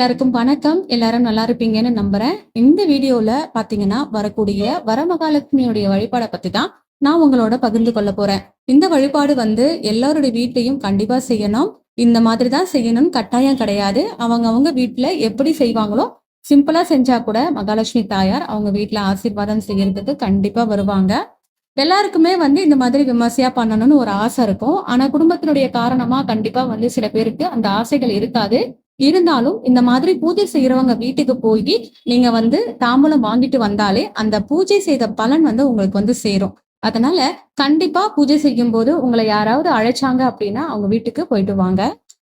எல்லாருக்கும் வணக்கம். எல்லாரும் நல்லா இருப்பீங்கன்னு நம்புறேன். இந்த வீடியோல பாத்தீங்கன்னா வரக்கூடிய வரமகாலட்சுமியுடைய வழிபாடை பத்தி தான் நான் உங்களோட பகிர்ந்து கொள்ள போறேன். இந்த வழிபாடு வந்து எல்லாருடைய வீட்டையும் கண்டிப்பா செய்யணும். இந்த மாதிரி தான் செய்யணும்னு கட்டாயம் கிடையாது. அவங்க அவங்க வீட்டுல எப்படி செய்வாங்களோ சிம்பிளா செஞ்சா கூட மகாலட்சுமி தாயார் அவங்க வீட்டுல ஆசீர்வாதம் செய்யறதுக்கு கண்டிப்பா வருவாங்க. எல்லாருக்குமே வந்து இந்த மாதிரி விமர்சையா பண்ணணும்னு ஒரு ஆசை இருக்கும். ஆனா குடும்பத்தினுடைய காரணமா கண்டிப்பா வந்து சில பேருக்கு அந்த ஆசைகள் இருக்காது. இருந்தாலும் இந்த மாதிரி பூஜை செய்யறவங்க வீட்டுக்கு போய் நீங்க வந்து தாம்பூலம் வாங்கிட்டு வந்தாலே அந்த பூஜை செய்த பலன் வந்து உங்களுக்கு வந்து சேரும். அதனால கண்டிப்பா பூஜை செய்யும் போது உங்களை யாராவது அழைச்சாங்க அப்படின்னா அவங்க வீட்டுக்கு போயிட்டு வாங்க.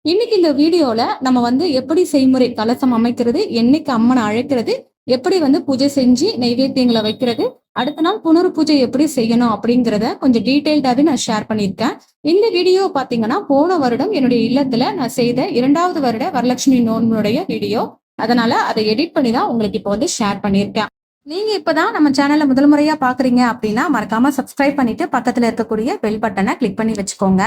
இன்னைக்கு இந்த வீடியோல நம்ம வந்து எப்படி செய்முறை கலசம் அமைக்கிறது என்னைக்கு அம்மனை அழைக்கிறது எப்படி வந்து பூஜை செஞ்சு நைவேத்தியங்களை வைக்கிறது? அடுத்த நாள் புனர் பூஜை எப்படி செய்யணும் அப்படிங்கிறத கொஞ்சம் டீட்டெயில்டாவே நான் ஷேர் பண்ணியிருக்கேன். இந்த வீடியோ பாத்தீங்கன்னா போன வருடம் என்னுடைய இல்லத்துல நான் செய்த இரண்டாவது வருட வரலட்சுமி நோன்புடைய வீடியோ. அதனால அதை எடிட் பண்ணி தான் உங்களுக்கு இப்போ வந்து ஷேர் பண்ணியிருக்கேன். நீங்க இப்பதான் நம்ம சேனல்ல முதல் முறையா பாக்குறீங்க அப்படின்னா மறக்காம சப்ஸ்கிரைப் பண்ணிட்டு பக்கத்துல இருக்கக்கூடிய பெல் பட்டனை கிளிக் பண்ணி வச்சுக்கோங்க.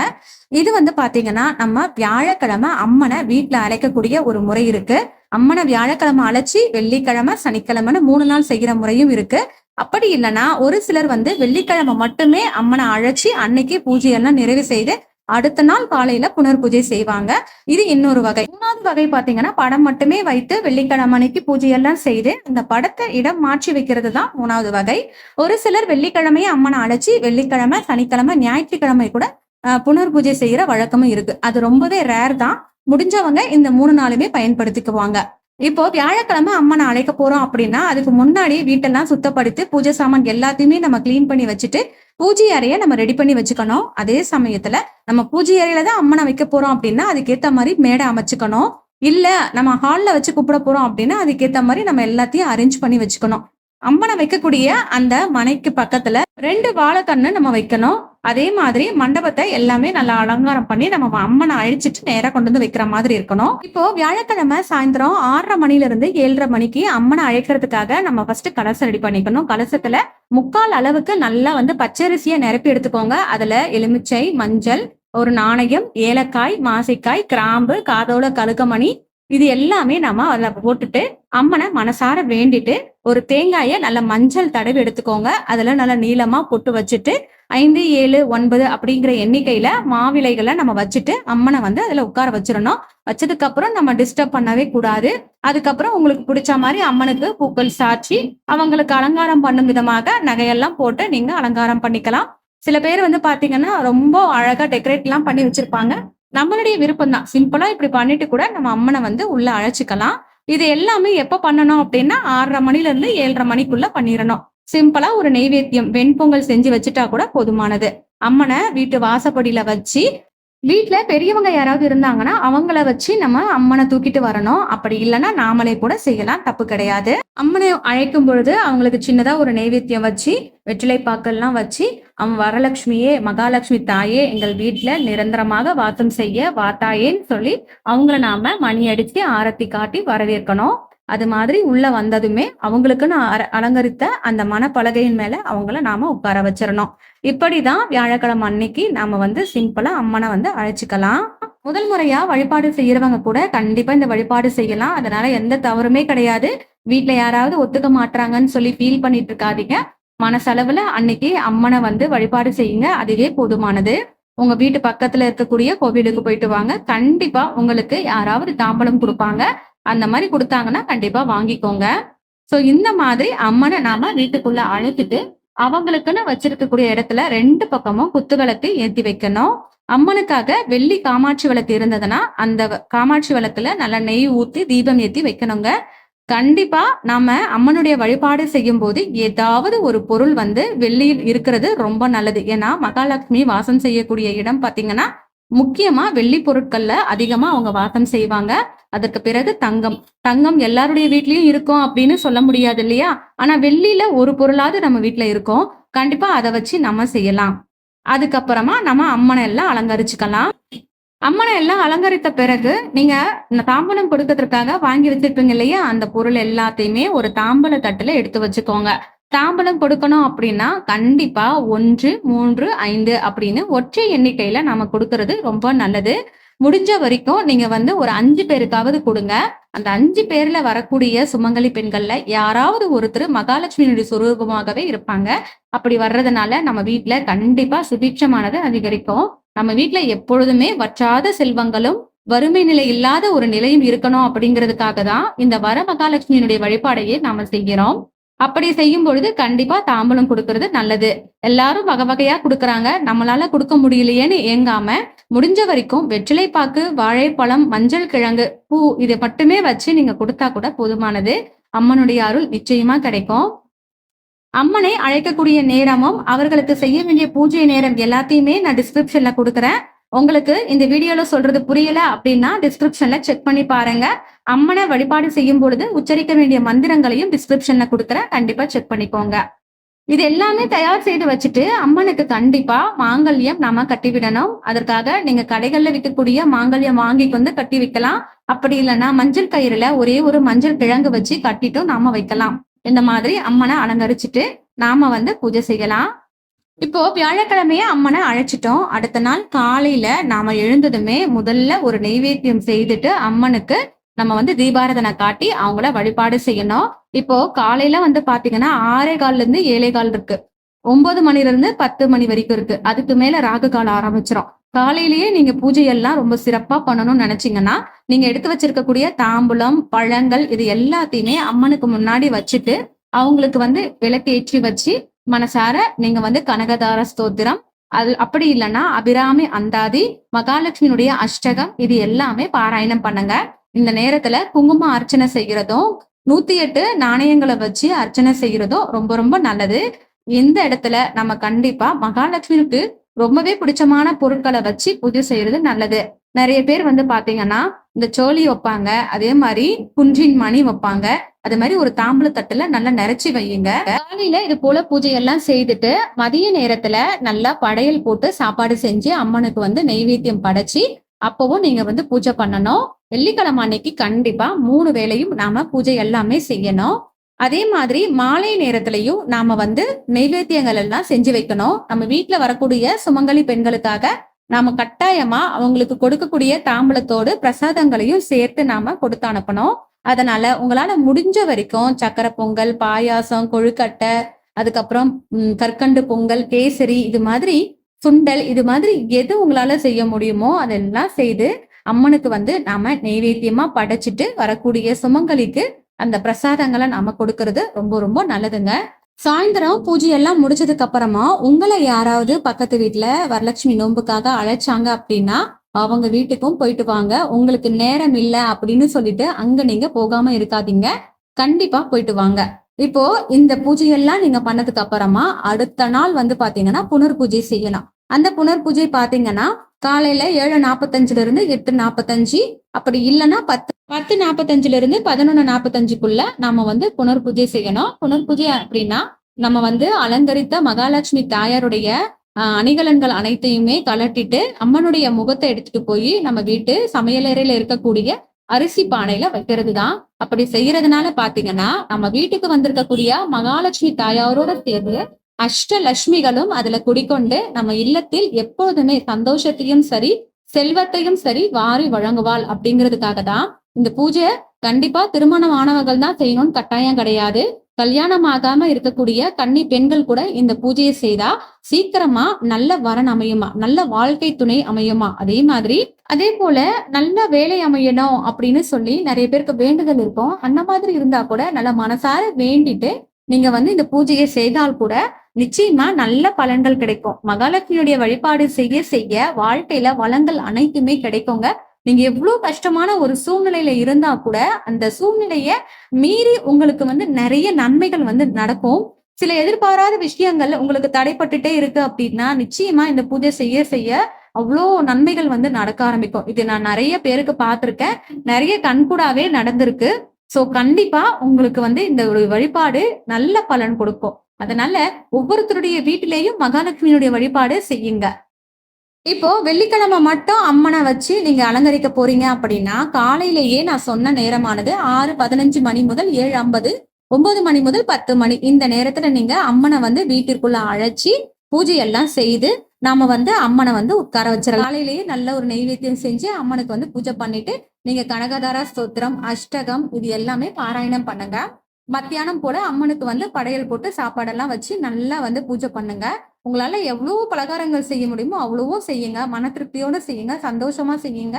இது வந்து பாத்தீங்கன்னா நம்ம வியாழக்கிழமை அம்மனை வீட்டுல அழைக்கக்கூடிய ஒரு முறை இருக்கு. அம்மனை வியாழக்கிழமை அழைச்சி வெள்ளிக்கிழமை சனிக்கிழமைன்னு மூணு நாள் செய்யற முறையும் இருக்கு. அப்படி இல்லைன்னா ஒரு சிலர் வந்து வெள்ளிக்கிழமை மட்டுமே அம்மனை அழைச்சி அன்னைக்கு பூஜையெல்லாம் நிறைவு செய்து அடுத்த நாள் காலையில புனர் பூஜை செய்வாங்க. இது இன்னொரு வகை. மூணாவது வகை பாத்தீங்கன்னா படம் மட்டுமே வைத்து வெள்ளிக்கிழமை அன்னைக்கு பூஜையெல்லாம் செய்து அந்த படத்தை இடம் மாற்றி வைக்கிறது தான் மூணாவது வகை. ஒரு சிலர் வெள்ளிக்கிழமையே அம்மனை அழைச்சி வெள்ளிக்கிழமை சனிக்கிழமை ஞாயிற்றுக்கிழமை கூட புனர் பூஜை செய்யற வழக்கமும் இருக்கு. அது ரொம்பவே ரேர் தான். முடிஞ்சவங்க இந்த மூணு நாளுமே பயன்படுத்திக்குவாங்க. இப்போ வியாழக்கிழமை அம்மனை அழைக்க போறோம் அப்படின்னா அதுக்கு முன்னாடி வீட்டெல்லாம் சுத்தப்படுத்தி பூஜை சாமான் எல்லாத்தையுமே நம்ம க்ளீன் பண்ணி வச்சுட்டு பூஜை அறைய நம்ம ரெடி பண்ணி வச்சுக்கணும். அதே சமயத்துல நம்ம பூஜை அறையில தான் அம்மனை வைக்க போறோம் அப்படின்னா அதுக்கேத்த மாதிரி மேடை அமைச்சுக்கணும். இல்ல நம்ம ஹால்ல வச்சு கூப்பிட போறோம் அப்படின்னா அதுக்கேத்த மாதிரி நம்ம எல்லாத்தையும் அரேஞ்ச் பண்ணி வச்சுக்கணும். அம்மனை வைக்கக்கூடிய அந்த மனைக்கு பக்கத்துல ரெண்டு வாழைக்கண்ணு நம்ம வைக்கணும். அதே மாதிரி மண்டபத்தை எல்லாமே நல்லா அலங்காரம் பண்ணி நம்ம அம்மனை அழிச்சிட்டு நேராக கொண்டு வந்து வைக்கிற மாதிரி இருக்கணும். இப்போ வியாழக்கிழமை சாயந்தரம் ஆறரை மணில இருந்து ஏழரை மணிக்கு அம்மனை அழைக்கிறதுக்காக நம்ம ஃபர்ஸ்ட் கலசம் ரெடி பண்ணிக்கணும். கலசத்துல முக்கால் அளவுக்கு நல்லா வந்து பச்சரிசியை நிரப்பி எடுத்துக்கோங்க. அதுல எலுமிச்சை மஞ்சள் ஒரு நாணயம் ஏலக்காய் மாசிக்காய் கிராம்பு காதோட கழுகமணி இது எல்லாமே நம்ம அதில் போட்டுட்டு அம்மனை மனசார வேண்டிட்டு ஒரு தேங்காயை நல்ல மஞ்சள் தடவி எடுத்துக்கோங்க. அதில் நல்ல நீளமாக பொட்டு வச்சுட்டு ஐந்து ஏழு ஒன்பது அப்படிங்கிற எண்ணிக்கையில மாவிலைகளை நம்ம வச்சுட்டு அம்மனை வந்து அதில் உட்கார வச்சிடணும். வச்சதுக்கு அப்புறம் நம்ம டிஸ்டர்ப் பண்ணவே கூடாது. அதுக்கப்புறம் உங்களுக்கு பிடிச்ச மாதிரி அம்மனுக்கு பூக்கள் சாட்சி அவங்களுக்கு அலங்காரம் பண்ணும் விதமாக நகையெல்லாம் போட்டு நீங்க அலங்காரம் பண்ணிக்கலாம். சில பேர் வந்து பாத்தீங்கன்னா ரொம்ப அழகா டெக்கரேட் எல்லாம் பண்ணி வச்சிருப்பாங்க. நம்மளுடைய விருப்பம் தான் சிம்பிளா இப்படி பண்ணிட்டு கூட நம்ம அம்மனை வந்து உள்ள அழைச்சிக்கலாம். இது எல்லாமே எப்ப பண்ணணும் அப்படின்னா ஆறரை மணில இருந்து ஏழரை மணிக்குள்ள பண்ணிடணும். சிம்பிளா ஒரு நெய்வேத்தியம் வெண்பொங்கல் செஞ்சு வச்சுட்டா கூட போதுமானது. அம்மனை வீட்டு வாசப்படியில வச்சு வீட்டில் பெரியவங்க யாராவது இருந்தாங்கன்னா அவங்கள வச்சு நம்ம அம்மனை தூக்கிட்டு வரணும். அப்படி இல்லைன்னா நாமளே கூட செய்யலாம். தப்பு கிடையாது. அம்மனை அழைக்கும் பொழுது அவங்களுக்கு சின்னதா ஒரு நைவேத்தியம் வச்சு வெற்றிலை பாக்கெல்லாம் வச்சு அவன் வரலட்சுமியே மகாலட்சுமி தாயே எங்கள் வீட்டுல நிரந்தரமாக வாசம் செய்ய வாத்தாயேன்னு சொல்லி அவங்கள நாம மணி அடிச்சு ஆரத்தி காட்டி வரவேற்கணும். அது மாதிரி உள்ள வந்ததுமே அவங்களுக்குன்னு அலங்கரித்த அந்த மனப்பலகையின் மேல அவங்கள நாம உட்கார வச்சிடணும். இப்படிதான் வியாழக்கிழமை அன்னைக்கு நாம வந்து சிம்பிளா அம்மனை வந்து அழைச்சிக்கலாம். முதல் முறையா வழிபாடு செய்யறவங்க கூட கண்டிப்பா இந்த வழிபாடு செய்யலாம். அதனால எந்த தவறுமே கிடையாது. வீட்டுல யாராவது ஒத்துக்க மாட்றாங்கன்னு சொல்லி ஃபீல் பண்ணிட்டு இருக்காதீங்க. மனசளவுல அன்னைக்கு அம்மனை வந்து வழிபாடு செய்யுங்க. அதுவே போதுமானது. உங்க வீட்டு பக்கத்துல இருக்கக்கூடிய கோவிலுக்கு போயிட்டு வாங்க. கண்டிப்பா உங்களுக்கு யாராவது தாம்பலம் கொடுப்பாங்க. அந்த மாதிரி கொடுத்தாங்கன்னா கண்டிப்பா வாங்கிக்கோங்க. சோ இந்த மாதிரி அம்மனை நாம வீட்டுக்குள்ள அழைத்துட்டு அவங்களுக்குன்னு வச்சிருக்கக்கூடிய இடத்துல ரெண்டு பக்கமும் குத்து விளக்கு ஏத்தி வைக்கணும். அம்மனுக்காக வெள்ளி காமாட்சி விளக்கு இருந்ததுன்னா அந்த காமாட்சி விளக்குல நல்லா நெய் ஊத்தி தீபம் ஏத்தி வைக்கணுங்க. கண்டிப்பா நாம அம்மனுடைய வழிபாடு செய்யும் போது ஏதாவது ஒரு பொருள் வந்து வெள்ளியில் இருக்கிறது ரொம்ப நல்லது. ஏன்னா மகாலட்சுமி வாசம் செய்யக்கூடிய இடம் பாத்தீங்கன்னா முக்கியமா வெள்ளி பொருட்கள்ல அதிகமா அவங்க வாசம் செய்வாங்க. அதற்கு பிறகு தங்கம். தங்கம் எல்லாருடைய வீட்லயும் இருக்கும் அப்படின்னு சொல்ல முடியாது இல்லையா? ஆனா வெள்ளியில ஒரு பொருளாவது நம்ம வீட்ல இருக்கும். கண்டிப்பா அதை வச்சு நம்ம செய்யலாம். அதுக்கப்புறமா நம்ம அம்மனை எல்லாம் அலங்கரிச்சுக்கலாம். அம்மனை எல்லாம் அலங்கரித்த பிறகு நீங்க இந்த தாம்பூலம் கொடுக்கறதுக்காக வாங்கி வச்சிருப்பீங்க இல்லையா? அந்த பொருள் எல்லாத்தையுமே ஒரு தாம்பூல தட்டுல எடுத்து வச்சுக்கோங்க. தாம்பலம் கொடுக்கணும் அப்படின்னா கண்டிப்பா ஒன்று மூன்று ஐந்து அப்படின்னு ஒற்றை எண்ணிக்கையில நாம கொடுக்கறது ரொம்ப நல்லது. முடிஞ்ச வரைக்கும் நீங்க வந்து ஒரு அஞ்சு பேருக்காவது கொடுங்க. அந்த அஞ்சு பேர்ல வரக்கூடிய சுமங்கலி பெண்கள்ல யாராவது ஒருத்தர் மகாலட்சுமியினுடைய சுரூபமாகவே இருப்பாங்க. அப்படி வர்றதுனால நம்ம வீட்டுல கண்டிப்பா சுபிட்சமானது அதிகரிக்கும். நம்ம வீட்டுல எப்பொழுதுமே வற்றாத செல்வங்களும் வறுமை நிலை இல்லாத ஒரு நிலையும் இருக்கணும் அப்படிங்கிறதுக்காக தான் இந்த வர மகாலட்சுமியினுடைய வழிபாடையே நாம செய்கிறோம். அப்படி செய்யும் பொழுது கண்டிப்பா தாம்பலம் கொடுக்கறது நல்லது. எல்லாரும் வகை வகையா கொடுக்கறாங்க. நம்மளால கொடுக்க முடியலையேன்னு ஏங்காம முடிஞ்ச வரைக்கும் வெற்றிலைப்பாக்கு வாழைப்பழம் மஞ்சள் கிழங்கு பூ இதை மட்டுமே வச்சு நீங்க கொடுத்தா கூட போதுமானது. அம்மனுடைய அருள் நிச்சயமா கிடைக்கும். அம்மனை அழைக்கக்கூடிய நேரமும் அவர்களுக்கு செய்ய வேண்டிய பூஜை நேரம் எல்லாத்தையுமே நான் டிஸ்கிரிப்ஷன்ல கொடுக்குறேன். உங்களுக்கு இந்த வீடியோல சொல்றது புரியல அப்படின்னா டிஸ்கிரிப்ஷன்ல செக் பண்ணி பாருங்க. அம்மனை வழிபாடு செய்யும் பொழுது உச்சரிக்க வேண்டிய மந்திரங்களையும் டிஸ்கிரிப்ஷன்ல கொடுக்குறேன். கண்டிப்பா செக் பண்ணிக்கோங்க. இது எல்லாமே தயார் செய்து வச்சுட்டு அம்மனுக்கு கண்டிப்பா மாங்கல்யம் நாம கட்டிவிடணும் அதற்காக நீங்க கடைகள்ல விற்கக்கூடிய மாங்கல்யம் வாங்கி வந்து கட்டி வைக்கலாம். அப்படி இல்லைன்னா மஞ்சள் கயிறுல ஒரே ஒரு மஞ்சள் கிழங்கு வச்சு கட்டிட்டும் நாம வைக்கலாம். இந்த மாதிரி அம்மனை அலங்கரிச்சுட்டு நாம வந்து பூஜை செய்யலாம். இப்போ வியாழக்கிழமையே அம்மனை அழைச்சிட்டோம். அடுத்த நாள் காலையில நாம எழுந்ததுமே முதல்ல ஒரு நெய்வேத்தியம் செய்துட்டு அம்மனுக்கு நம்ம வந்து தீபாரதனை காட்டி அவங்கள வழிபாடு செய்யணும். இப்போ காலையில வந்து பாத்தீங்கன்னா ஆறே கால்ல இருந்து ஏழே கால் இருக்கு. ஒன்பது மணில இருந்து பத்து மணி வரைக்கும் இருக்கு. அதுக்கு மேல ராகு காலம் ஆரம்பிச்சிடும் காலையிலேயே நீங்க பூஜையெல்லாம் ரொம்ப சிறப்பா பண்ணணும்னு நினைச்சீங்கன்னா நீங்க எடுத்து வச்சிருக்கக்கூடிய தாம்பூலம் பழங்கள் இது எல்லாத்தையுமே அம்மனுக்கு முன்னாடி வச்சுட்டு அவங்களுக்கு வந்து விளக்கேற்றி வச்சு மனசார நீங்க வந்து கனகதார ஸ்தோத்திரம். அது அப்படி இல்லைன்னா அபிராமி அந்தாதி மகாலட்சுமியினுடைய அஷ்டகம் இது எல்லாமே பாராயணம் பண்ணுங்க. இந்த நேரத்துல குங்கும அர்ச்சனை செய்யறதும் நூத்தி எட்டு நாணயங்களை வச்சு அர்ச்சனை செய்யறதும் ரொம்ப ரொம்ப நல்லது. இந்த இடத்துல நம்ம கண்டிப்பா மகாலட்சுமிக்கு ரொம்பவே பிடிச்சமான பொருட்களை வச்சு பூஜை செய்யறது நல்லது. நிறைய பேர் வந்து பாத்தீங்கன்னா இந்த சோழி வைப்பாங்க. அதே மாதிரி குன்றின் மணி வைப்பாங்க. அது மாதிரி ஒரு தாம்பூல தட்டுல நல்லா நிறைச்சி வையுங்க. காலையில இது போல பூஜை எல்லாம் செய்துட்டு மதிய நேரத்துல நல்லா படையல் போட்டு சாப்பாடு செஞ்சு அம்மனுக்கு வந்து நெய்வேத்தியம் படைச்சி அப்பவும் நீங்க வந்து பூஜை பண்ணணும். வெள்ளிக்கிழமை அன்னைக்கு கண்டிப்பா மூணு வேளையும் நாம பூஜை எல்லாமே செய்யணும். அதே மாதிரி மாலை நேரத்திலையும் நாம வந்து நெய்வேத்தியங்கள் எல்லாம் செஞ்சு வைக்கணும். நம்ம வீட்டுல வரக்கூடிய சுமங்கலி பெண்களுக்காக நாம கட்டாயமா அவங்களுக்கு கொடுக்கக்கூடிய தாம்பூலத்தோடு பிரசாதங்களையும் சேர்த்து நாம கொடுத்து அனுப்பணும். அதனால உங்களால முடிஞ்ச வரைக்கும் சக்கரை பொங்கல் பாயாசம் கொழுக்கட்டை அதுக்கப்புறம் கற்கண்டு பொங்கல் கேசரி இது மாதிரி சுண்டல் இது மாதிரி எது உங்களால செய்ய முடியுமோ அதெல்லாம் செய்து அம்மனுக்கு வந்து நாம நைவேத்தியமா படைச்சிட்டு வரக்கூடிய சுமங்கலிக்கு அந்த பிரசாதங்களை நாம கொடுக்கறது ரொம்ப ரொம்ப நல்லதுங்க. சாயந்தரம் பூஜை எல்லாம் முடிச்சதுக்கு அப்புறமா உங்களை யாராவது பக்கத்து வீட்டுல வரலட்சுமி நோன்புக்காக அழைச்சாங்க அப்படின்னா அவங்க வீட்டுக்கும் போயிட்டு வாங்க. உங்களுக்கு நேரம் இல்ல அப்படின்னு சொல்லிட்டு அங்க நீங்க போகாம இருக்காதீங்க. கண்டிப்பா போயிட்டு வாங்க. இப்போ இந்த பூஜையெல்லாம் நீங்க பண்ணதுக்கு அப்புறமா அடுத்த நாள் வந்து பாத்தீங்கன்னா புனர் பூஜை செய்யலாம். அந்த புனர் பூஜை பாத்தீங்கன்னா காலையில ஏழு நாற்பத்தஞ்சுல இருந்து எட்டு நாற்பத்தஞ்சு அப்படி இல்லைன்னா பத்து பத்து நாற்பத்தஞ்சுல இருந்து பதினொன்னு நாற்பத்தஞ்சுக்குள்ள நாம வந்து புனர்பூஜை செய்யணும். புனர்பூஜை அப்படின்னா நம்ம வந்து அலங்கரித்த மகாலட்சுமி தாயாருடைய அணிகலன்கள் அனைத்தையுமே கலட்டிட்டு அம்மனுடைய முகத்தை எடுத்துட்டு போய் நம்ம வீட்டு சமையலறையில இருக்கக்கூடிய அரிசி பானையில வைக்கிறது தான் அப்படி செய்யறதுனால பாத்தீங்கன்னா நம்ம வீட்டுக்கு வந்திருக்கக்கூடிய மகாலட்சுமி தாயாரோட சேர்ந்து அஷ்டலட்சுமிகளும் அதுல குடிக்கொண்டு நம்ம இல்லத்தில் எப்போதுமே சந்தோஷத்தையும் சரி செல்வத்தையும் சரி வாரி வழங்குவாள் அப்படிங்கிறதுக்காக தான் இந்த பூஜை கண்டிப்பா திருமணம் ஆனவர்கள் தான் செய்யணும்னு கட்டாயம் கிடையாது. கல்யாணம் ஆகாம இருக்கக்கூடிய கன்னி பெண்கள் கூட இந்த பூஜையை செய்தா சீக்கிரமா நல்ல வரன் அமையுமா? நல்ல வாழ்க்கை துணை அமையுமா? அதே மாதிரி அதே போல நல்ல வேலை அமையணும் அப்படின்னு சொல்லி நிறைய பேருக்கு வேண்டுதல் இருக்கும். அந்த மாதிரி இருந்தா கூட நல்ல மனசார வேண்டிட்டு நீங்க வந்து இந்த பூஜையை செய்தால் கூட நிச்சயமா நல்ல பலன்கள் கிடைக்கும். மகாலட்சுமியுடைய வழிபாடு செய்ய செய்ய வாழ்க்கையில வளங்கள் அனைத்துமே கிடைக்குங்க. நீங்க எவ்வளவு கஷ்டமான ஒரு சூழ்நிலையில இருந்தா கூட அந்த சூழ்நிலைய மீறி உங்களுக்கு வந்து நிறைய நன்மைகள் வந்து நடக்கும். சில எதிர்பாராத விஷயங்கள் உங்களுக்கு தடைப்பட்டுட்டே இருக்கு அப்படின்னா நிச்சயமா இந்த பூஜை செய்ய செய்ய அவ்வளோ நன்மைகள் வந்து நடக்க ஆரம்பிக்கும். இது நான் நிறைய பேருக்கு பார்த்துருக்கேன். நிறைய கண்கூடாவே நடந்திருக்கு. சோ கண்டிப்பா உங்களுக்கு வந்து இந்த ஒரு வழிபாடு நல்ல பலன் கொடுக்கும். அதனால ஒவ்வொருத்தருடைய வீட்டிலேயும் மகாலட்சுமியினுடைய வழிபாடு செய்யுங்க. இப்போ வெள்ளிக்கிழமை மட்டும் அம்மனை வச்சு நீங்க அலங்கரிக்க போறீங்க அப்படின்னா காலையிலேயே நான் சொன்ன நேரமானது ஆறு பதினஞ்சு மணி முதல் ஏழு ஐம்பது ஒன்பது மணி முதல் பத்து மணி. இந்த நேரத்துல நீங்க அம்மனை வந்து வீட்டிற்குள்ள அழைச்சி பூஜை எல்லாம் செய்து நாம வந்து அம்மனை வந்து உட்கார வச்சிடலாம். காலையிலேயே நல்ல ஒரு நெய்வேத்தியம் செஞ்சு அம்மனுக்கு வந்து பூஜை பண்ணிட்டு நீங்க கனகதாரா ஸ்தோத்திரம் அஷ்டகம் இது எல்லாமே பாராயணம் பண்ணுங்க. மத்தியானம் போல அம்மனுக்கு வந்து படையல் போட்டு சாப்பாடெல்லாம் வச்சு நல்லா வந்து பூஜை பண்ணுங்க. உங்களால எவ்வளவு பலகாரங்கள் செய்ய முடியுமோ அவ்வளவோ செய்யுங்க. மன திருப்தியோட செய்யுங்க. சந்தோஷமா செய்யுங்க.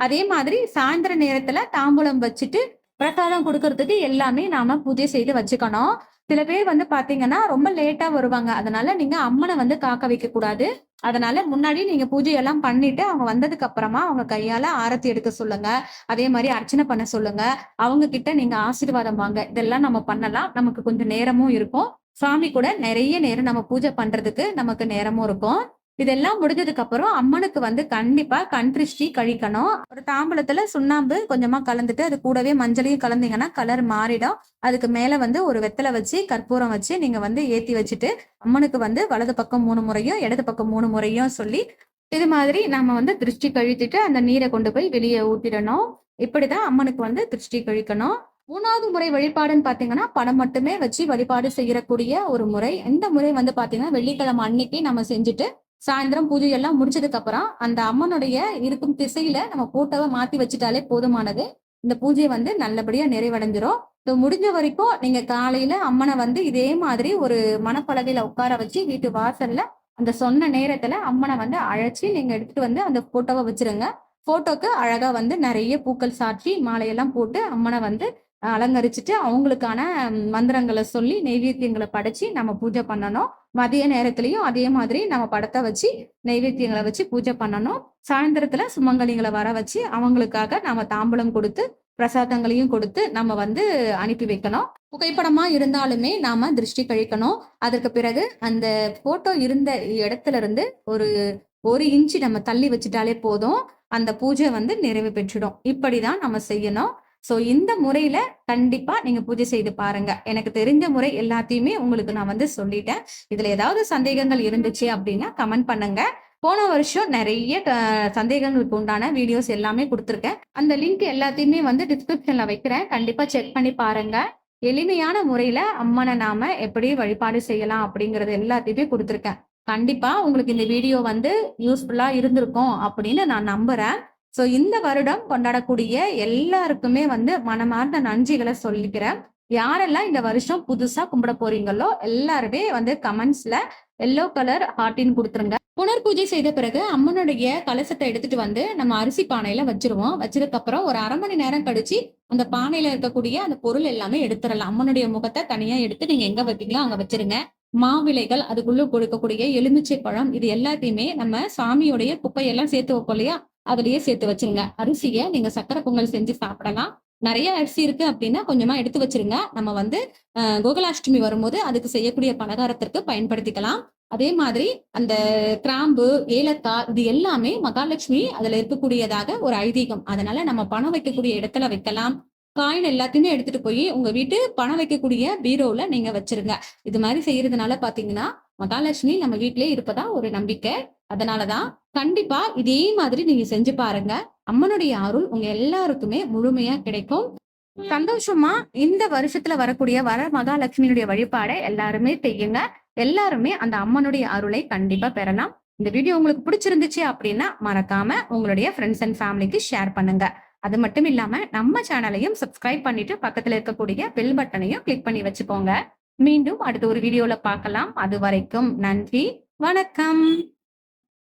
அதே மாதிரி சாயந்தர நேரத்துல தாம்பூலம் வச்சுட்டு பிரசாதம் கொடுக்கறதுக்கு எல்லாமே நாம பூஜை செய்து வச்சுக்கணும். சில பேர் வந்து பாத்தீங்கன்னா ரொம்ப லேட்டா வருவாங்க. அதனால நீங்க அம்மனை வந்து காக்க வைக்க கூடாது அதனால முன்னாடி நீங்க பூஜை எல்லாம் பண்ணிட்டு அவங்க வந்ததுக்கு அப்புறமா அவங்க கையால ஆரத்தி எடுக்க சொல்லுங்க. அதே மாதிரி அர்ச்சனை பண்ண சொல்லுங்க. அவங்க கிட்ட நீங்க ஆசீர்வாதம் வாங்க. இதெல்லாம் நம்ம பண்ணலாம். நமக்கு கொஞ்சம் நேரமும் இருக்கும். சாமி கூட நிறைய நேரம் நம்ம பூஜை பண்றதுக்கு நமக்கு நேரமும் இருக்கும். இதெல்லாம் முடிஞ்சதுக்கு அப்புறம் அம்மனுக்கு வந்து கண்டிப்பா கண் திருஷ்டி கழிக்கணும். ஒரு தாம்பலத்துல சுண்ணாம்பு கொஞ்சமா கலந்துட்டு அது கூடவே மஞ்சளையும் கலந்தீங்கன்னா கலர் மாறிடும். அதுக்கு மேல வந்து ஒரு வெத்தலை வச்சு கற்பூரம் வச்சு நீங்க வந்து ஏத்தி வச்சுட்டு அம்மனுக்கு வந்து வலது பக்கம் மூணு முறையும் இடது பக்கம் மூணு முறையும் சொல்லி இது மாதிரி நம்ம வந்து திருஷ்டி கழித்துட்டு அந்த நீரை கொண்டு போய் வெளியே ஊத்திடணும். இப்படிதான் அம்மனுக்கு வந்து திருஷ்டி கழிக்கணும். மூணாவது முறை வழிபாடுன்னு பாத்தீங்கன்னா பணம் மட்டுமே வச்சு வழிபாடு செய்யக்கூடிய ஒரு முறை. இந்த முறை வந்து பாத்தீங்கன்னா வெள்ளிக்கிழமை அன்னைக்கு நம்ம செஞ்சுட்டு சாயந்தரம் பூஜை எல்லாம் முடிச்சதுக்கு அப்புறம் அந்த அம்மனுடைய இருக்கும் திசையில நம்ம போட்டோவை மாத்தி வச்சுட்டாலே போதுமானது. இந்த பூஜை வந்து நல்லபடியா நிறைவடைஞ்சிரும். ஸோ முடிஞ்ச வரைக்கும் நீங்க காலையில அம்மனை வந்து இதே மாதிரி ஒரு மனப்பலகையில உட்கார வச்சு வீட்டு வாசல்ல அந்த சொன்ன நேரத்துல அம்மனை வந்து அழைச்சி நீங்க எடுத்துட்டு வந்து அந்த போட்டோவை வச்சிருங்க. போட்டோக்கு அழகா வந்து நிறைய பூக்கள் சாற்றி மாலையெல்லாம் போட்டு அம்மனை வந்து அலங்கரிச்சுட்டு அவங்களுக்கான மந்திரங்களை சொல்லி நெய்வேத்தியங்களை படைச்சு நம்ம பூஜை பண்ணணும். மதிய நேரத்திலையும் அதே மாதிரி நம்ம படத்தை வச்சு நெய்வேத்தியங்களை வச்சு பூஜை பண்ணணும். சாயந்தரத்துல சுமங்கலிங்களை வர வச்சு அவங்களுக்காக நாம தாம்பூலம் கொடுத்து பிரசாதங்களையும் கொடுத்து நம்ம வந்து அனுப்பி வைக்கணும். புகைப்படமா இருந்தாலுமே நாம திருஷ்டி கழிக்கணும். அதற்கு பிறகு அந்த போட்டோ இருந்த இடத்துல இருந்து ஒரு ஒரு இன்ச்சு நம்ம தள்ளி வச்சுட்டாலே போதும். அந்த பூஜை வந்து நிறைவு பெற்றுடும். இப்படிதான் நம்ம செய்யணும். ஸோ இந்த முறையில கண்டிப்பா நீங்க பூஜை செய்து பாருங்க. எனக்கு தெரிஞ்ச முறை எல்லாத்தையுமே உங்களுக்கு நான் வந்து சொல்லிட்டேன். இதுல ஏதாவது சந்தேகங்கள் இருந்துச்சு அப்படின்னா கமெண்ட் பண்ணுங்க. போன வருஷம் நிறைய சந்தேகங்களுக்கு உண்டான வீடியோஸ் எல்லாமே கொடுத்துருக்கேன். அந்த லிங்க் எல்லாத்தையுமே வந்து டிஸ்கிரிப்ஷன்ல வைக்கிறேன். கண்டிப்பா செக் பண்ணி பாருங்க. எளிமையான முறையில அம்மனை நாம எப்படி வழிபாடு செய்யலாம் அப்படிங்கறது எல்லாத்தையுமே கொடுத்துருக்கேன். கண்டிப்பா உங்களுக்கு இந்த வீடியோ வந்து யூஸ்ஃபுல்லா இருந்திருக்கும் அப்படின்னு நான் நம்புறேன். ஸோ இந்த வருடம் கொண்டாடக்கூடிய எல்லாருக்குமே வந்து மனமார்ந்த நன்றிகளை சொல்லிக்கிறேன். யாரெல்லாம் இந்த வருஷம் புதுசா கும்பிட போறீங்களோ எல்லாருமே வந்து கமெண்ட்ஸ்ல எல்லோ கலர் ஹார்டின் கொடுத்துருங்க. புனர் பூஜை செய்த பிறகு அம்மனுடைய கலசத்தை எடுத்துட்டு வந்து நம்ம அரிசி பானையில வச்சிருவோம். வச்சதுக்கு அப்புறம் ஒரு அரை மணி நேரம் கழிச்சு அந்த பானையில இருக்கக்கூடிய அந்த பொருள் எல்லாமே எடுத்துடலாம். அம்மனுடைய முகத்தை தனியா எடுத்து நீங்க எங்க வைப்பீங்களோ அங்க வச்சிருங்க. மாவிலைகள் அதுக்குள்ள கொடுக்கக்கூடிய எலுமிச்சை பழம் இது எல்லாத்தையுமே நம்ம சாமியோடைய குப்பையெல்லாம் சேர்த்து வைப்போம் இல்லையா? அதுலயே சேர்த்து வச்சிருங்க. அரிசியை நீங்க சக்கரை பொங்கல் செஞ்சு சாப்பிடலாம். நிறைய அரிசி இருக்கு அப்படின்னா கொஞ்சமா எடுத்து வச்சிருங்க. நம்ம வந்து கோகுலாஷ்டமி வரும்போது அதுக்கு செய்யக்கூடிய பலகாரத்திற்கு பயன்படுத்திக்கலாம். அதே மாதிரி அந்த கிராம்பு ஏலக்காய் இது எல்லாமே மகாலட்சுமி அதுல இருக்கக்கூடியதாக ஒரு ஐதீகம். அதனால நம்ம பணம் வைக்கக்கூடிய இடத்துல வைக்கலாம். காயின் எல்லாத்தையுமே எடுத்துட்டு போய் உங்க வீட்டு பணம் வைக்கக்கூடிய பீரோல நீங்க வச்சிருங்க. இது மாதிரி செய்யறதுனால பாத்தீங்கன்னா மகாலட்சுமி நம்ம வீட்டிலேயே இருப்பதா ஒரு நம்பிக்கை. அதனாலதான் கண்டிப்பா இதே மாதிரி நீங்க செஞ்சு பாருங்க. அம்மனுடைய அருள் உங்க எல்லாருக்குமே முழுமையா கிடைக்கும். சந்தோஷமா இந்த வருஷத்துல வரக்கூடிய வர மகாலட்சுமியுடைய வழிபாடை எல்லாருமே செய்யுங்க. எல்லாருமே அந்த அம்மனுடைய அருளை கண்டிப்பா பெறலாம். இந்த வீடியோ உங்களுக்கு பிடிச்சிருந்துச்சு அப்படின்னா மறக்காம உங்களுடைய ஃப்ரெண்ட்ஸ் அண்ட் ஃபேமிலிக்கு ஷேர் பண்ணுங்க. அது மட்டும் இல்லாம நம்ம சேனலையும் சப்ஸ்கிரைப் பண்ணிட்டு பக்கத்துல இருக்கக்கூடிய பெல் பட்டனையும் கிளிக் பண்ணி வச்சுக்கோங்க. மீண்டும் அடுத்த ஒரு வீடியோல பார்க்கலாம். அது வரைக்கும் நன்றி. வணக்கம்.